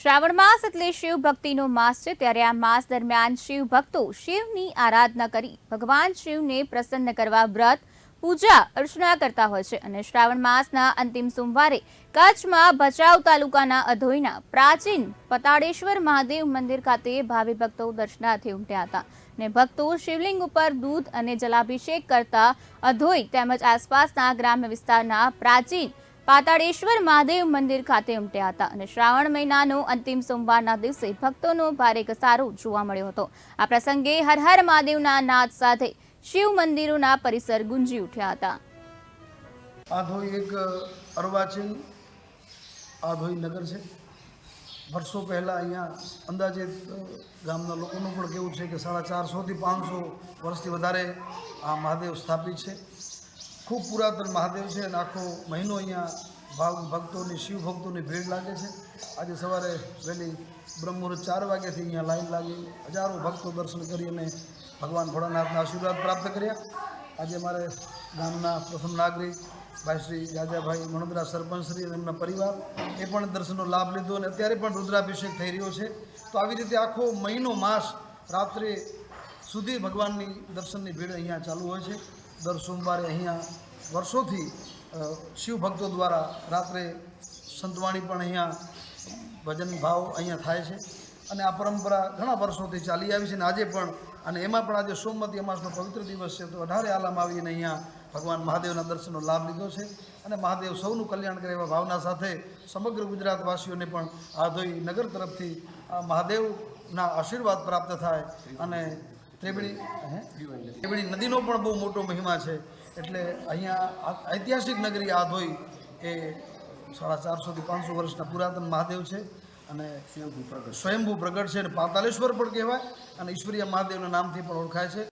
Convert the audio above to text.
શ્રાવણ માસ એટલે શિવ ભક્તિનો માસ છે. ત્યારે આ માસ દરમિયાન શિવ ભક્તો શિવની આરાધના કરી ભગવાન શિવને પ્રસન્ન કરવા વ્રત, પૂજા, અર્ચના કરતા હોય છે. અને શ્રાવણ માસના અંતિમ સોમવારે કચ્છમાં ભચાઉ તાલુકાના અધોઈના પ્રાચીન પતાળેશ્વર મહાદેવ મંદિર ખાતે ભાવિ ભક્તો દર્શનાર્થે ઉમટ્યા હતા. ને ભક્તો શિવલિંગ ઉપર દૂધ અને જલાભિષેક કરતા અધોઈ તેમજ આસપાસના ગ્રામ્ય વિસ્તારના પ્રાચીન પાતાળેશ્વર મહાદેવ મંદિર ખાતે ઉમટ્યા હતા અને શ્રાવણ મહિનાનો અંતિમ સોમવારના દિવસે ભક્તોનો ભારે ઘસારો જોવા મળ્યો હતો. આ પ્રસંગે હર હર મહાદેવના નાદ સાથે શિવ મંદિરોના પરિસર ગુંજી ઉઠ્યા હતા. આધોઈ એક અર્વાચીન આધોઈ નગર છે. વર્ષો પહેલાં અહીંયા અંદાજે ગામના લોકોનું પણ કેવું છે કે સાડા ચારસોથી પાંચસો વર્ષથી વધારે આ મહાદેવ સ્થાપિત છે. ખૂબ પુરાતન મહાદેવ છે અને આખો મહિનો અહીંયા ભાવ ભક્તોની શિવ ભક્તોની ભીડ લાગે છે. આજે સવારે વહેલી બ્રહ્મુહૂર્ત ચાર વાગ્યાથી અહીંયા લાઈન લાગી. હજારો ભક્તો દર્શન કરી અને ભગવાન ભોળાનાથના આશીર્વાદ પ્રાપ્ત કર્યા. આજે મારે ગામના પ્રથમ નાગરિક ભાઈ શ્રી રાજાભાઈ મણોદરા સરપંચ શ્રી અને એમના પરિવાર એ પણ દર્શનનો લાભ લીધો અને અત્યારે પણ રુદ્રાભિષેક થઈ રહ્યો છે. તો આવી રીતે આખો મહિનો માસ રાત્રે સુધી ભગવાનની દર્શનની ભીડ અહીંયા ચાલુ હોય છે. દર સોમવારે અહીંયા વર્ષોથી શિવ ભક્તો દ્વારા રાત્રે સંતવાણી પણ અહીંયા ભજન ભાવ અહીંયા થાય છે. અને આ પરંપરા ઘણા વર્ષોથી ચાલી આવી છે અને આજે પણ, અને એમાં પણ આજે સોમવતી અમાસનો પવિત્ર દિવસ છે, તો અઢારે આલામ આવીને અહીંયા ભગવાન મહાદેવના દર્શનનો લાભ લીધો છે. અને મહાદેવ સૌનું કલ્યાણ કરે એવા ભાવના સાથે સમગ્ર ગુજરાતવાસીઓને પણ આધોઈ નગર તરફથી મહાદેવના આશીર્વાદ પ્રાપ્ત થાય અને ત્રિવેણી ત્રિવેણી નદીનો પણ બહુ મોટો મહિમા છે. એટલે અહીંયા ઐતિહાસિક નગરી આધોઈ એ સાડા ચારસોથી પાંચસો વર્ષના પુરાતન મહાદેવ છે અને સ્વયંભૂ પ્રગટ છે અને પાતાલેશ્વર પણ કહેવાય અને ઈશ્વરીય મહાદેવના નામથી પણ ઓળખાય છે.